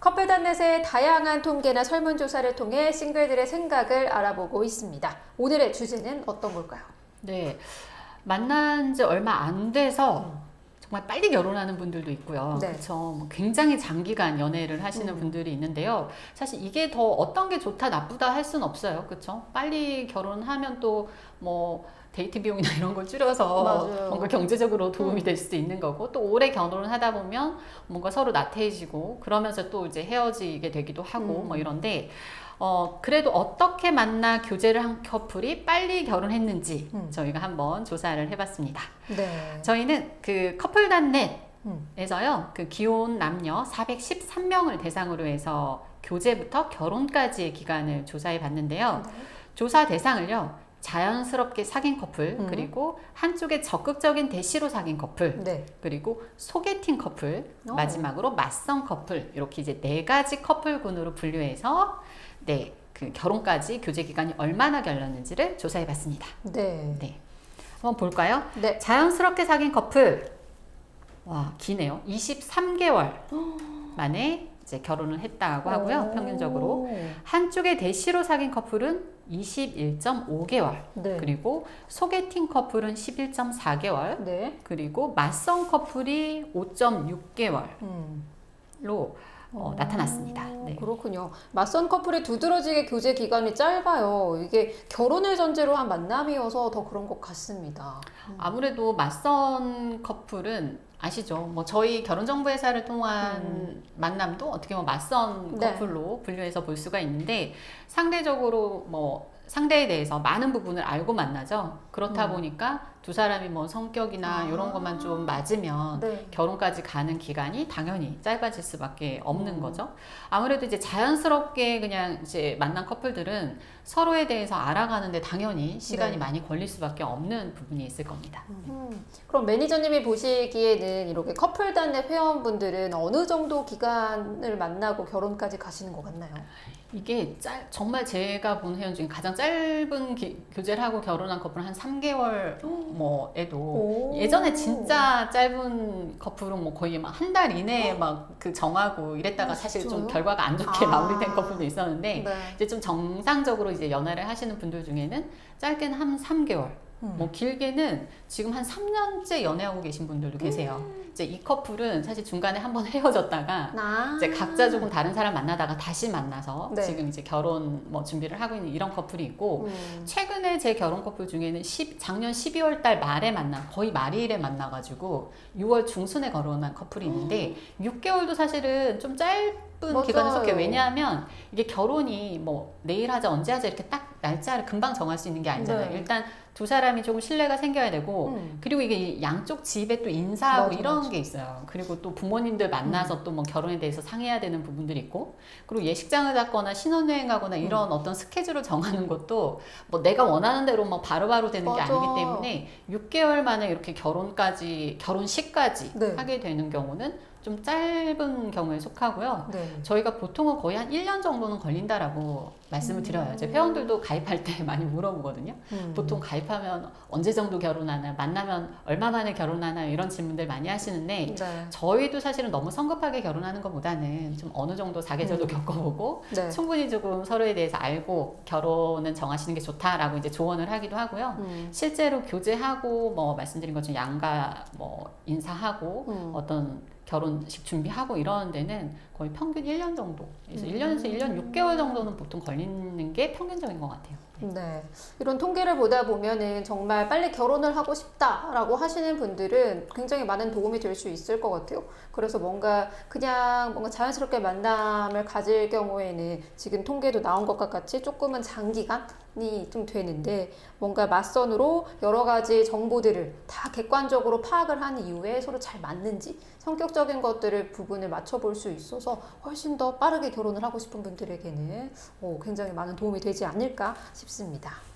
커플단넷의 다양한 통계나 설문조사를 통해 싱글들의 생각을 알아보고 있습니다. 오늘의 주제는 어떤 걸까요? 네. 만난 지 얼마 안 돼서 정말 빨리 결혼하는 분들도 있고요. 네. 그렇죠. 뭐 굉장히 장기간 연애를 하시는 음. 분들이 있는데요. 사실 이게 더 어떤 게 좋다 나쁘다 할 수는 없어요. 그렇죠? 빨리 결혼하면 또뭐 데이트 비용이나 이런 걸 줄여서 맞아요. 뭔가 경제적으로 도움이 음. 될 수도 있는 거고 또 오래 결혼을 하다 보면 뭔가 서로 나태해지고 그러면서 또 이제 헤어지게 되기도 하고 음. 뭐 이런데 어 그래도 어떻게 만나 교제를 한 커플이 빨리 결혼했는지 음. 저희가 한번 조사를 해봤습니다. 네. 저희는 그 커플단넷에서요 음. 그 기혼 남녀 413명을 대상으로 해서 교제부터 결혼까지의 기간을 조사해 봤는데요. 조사 대상을요. 자연스럽게 사귄 커플 음. 그리고 한쪽에 적극적인 대시로 사귄 커플 네. 그리고 소개팅 커플 오. 마지막으로 맞선 커플 이렇게 이제 네 가지 커플군으로 분류해서 네 그 결혼까지 교제 기간이 얼마나 걸렸는지를 조사해 봤습니다. 네. 네. 한번 볼까요? 네. 자연스럽게 사귄 커플 와 기네요. 23개월 만에 이제 결혼을 했다고 하고요. 오. 평균적으로 한쪽에 대시로 사귄 커플은 21.5개월 네. 그리고 소개팅 커플은 11.4개월 네. 그리고 맞선 커플이 5.6개월로 음. 어, 나타났습니다. 네. 그렇군요. 맞선 커플이 두드러지게 교제 기간이 짧아요. 이게 결혼을 전제로 한 만남이어서 더 그런 것 같습니다. 아무래도 맞선 커플은 아시죠? 뭐 저희 결혼정보회사를 통한 음. 만남도 어떻게 보면 맞선 네. 커플로 분류해서 볼 수가 있는데 상대적으로 뭐 상대에 대해서 많은 부분을 알고 만나죠. 그렇다 음. 보니까 두 사람이 뭐 성격이나 아. 이런 것만 좀 맞으면 네. 결혼까지 가는 기간이 당연히 짧아질 수밖에 없는 음. 거죠. 아무래도 이제 자연스럽게 그냥 이제 만난 커플들은 서로에 대해서 알아가는데 당연히 시간이 네. 많이 걸릴 수밖에 없는 부분이 있을 겁니다. 음, 그럼 매니저님이 보시기에는 이렇게 커플 단의 회원분들은 어느 정도 기간을 만나고 결혼까지 가시는 것 같나요? 이게 짤, 정말 제가 본 회원 중에 가장 짧은 기- 교제를 하고 결혼한 커플은 한 3개월 뭐에도 오. 예전에 진짜 짧은 커플은 뭐 거의 막 한 달 이내에 막 그 정하고 이랬다가 아, 사실 좀? 결과가 안 좋게 아. 마무리된 커플도 있었는데 네. 이제 좀 정상적으로 이제 연애를 하시는 분들 중에는 짧게는 한 3개월, 음. 뭐 길게는 지금 한 3년째 연애하고 계신 분들도 계세요. 이제 이 커플은 사실 중간에 한 번 헤어졌다가 나. 이제 각자 조금 다른 사람 만나다가 다시 만나서 네. 지금 이제 결혼 뭐 준비를 하고 있는 이런 커플이 있고 음. 최근에 제 결혼 커플 중에는 10, 작년 12월 달 말에 만나 거의 말일에 만나가지고 6월 중순에 결혼한 커플이 있는데 6개월도 사실은 좀 짧은 맞아요. 기간을 속해 왜냐하면 이게 결혼이 뭐 내일 하자 언제 하자 이렇게 딱 날짜를 금방 정할 수 있는 게 아니잖아요. 네. 일단 두 사람이 조금 신뢰가 생겨야 되고 음. 그리고 이게 양쪽 집에 또 인사하고 맞아, 이런 맞아. 음. 게 있어요. 그리고 또 부모님들 만나서 또뭐 결혼에 대해서 상의해야 되는 부분들이 있고 그리고 예식장을 잡거나 신혼여행 가거나 음. 이런 어떤 스케줄을 정하는 것도 뭐 내가 원하는 대로 뭐 바로바로 되는 게 맞아. 아니기 때문에 6개월 만에 이렇게 결혼까지 결혼식까지 네. 하게 되는 경우는 좀 짧은 경우에 속하고요. 네. 저희가 보통은 거의 한 1년 정도는 걸린다라고 말씀을 드려요. 제 회원들도 가입할 때 많이 물어보거든요. 음. 보통 가입 하면 언제 정도 결혼하나요? 만나면 얼마 만에 결혼하나요? 이런 질문들 많이 하시는데 네. 저희도 사실은 너무 성급하게 결혼하는 것보다는 좀 어느 정도 사계절도 음. 겪어보고 네. 충분히 조금 서로에 대해서 알고 결혼은 정하시는 게 좋다라고 이제 조언을 하기도 하고요. 음. 실제로 교제하고 뭐 말씀드린 것처럼 양가 뭐 인사하고 음. 어떤 결혼식 준비하고 이러는 데는 거의 평균 1년 정도. 그래서 음. 1년에서 1년 6개월 정도는 보통 걸리는 게 평균적인 것 같아요. 네. 이런 통계를 보다 보면은 정말 빨리 결혼을 하고 싶다라고 하시는 분들은 굉장히 많은 도움이 될 수 있을 것 같아요. 그래서 뭔가 그냥 뭔가 자연스럽게 만남을 가질 경우에는 지금 통계도 나온 것과 같이 조금은 장기간이 좀 되는데 뭔가 맞선으로 여러 가지 정보들을 다 객관적으로 파악을 한 이후에 서로 잘 맞는지 성격적 인 것들을 부분을 맞춰볼 수 있어서 훨씬 더 빠르게 결혼을 하고 싶은 분들에게는 어, 굉장히 많은 도움이 되지 않을까 싶습니다.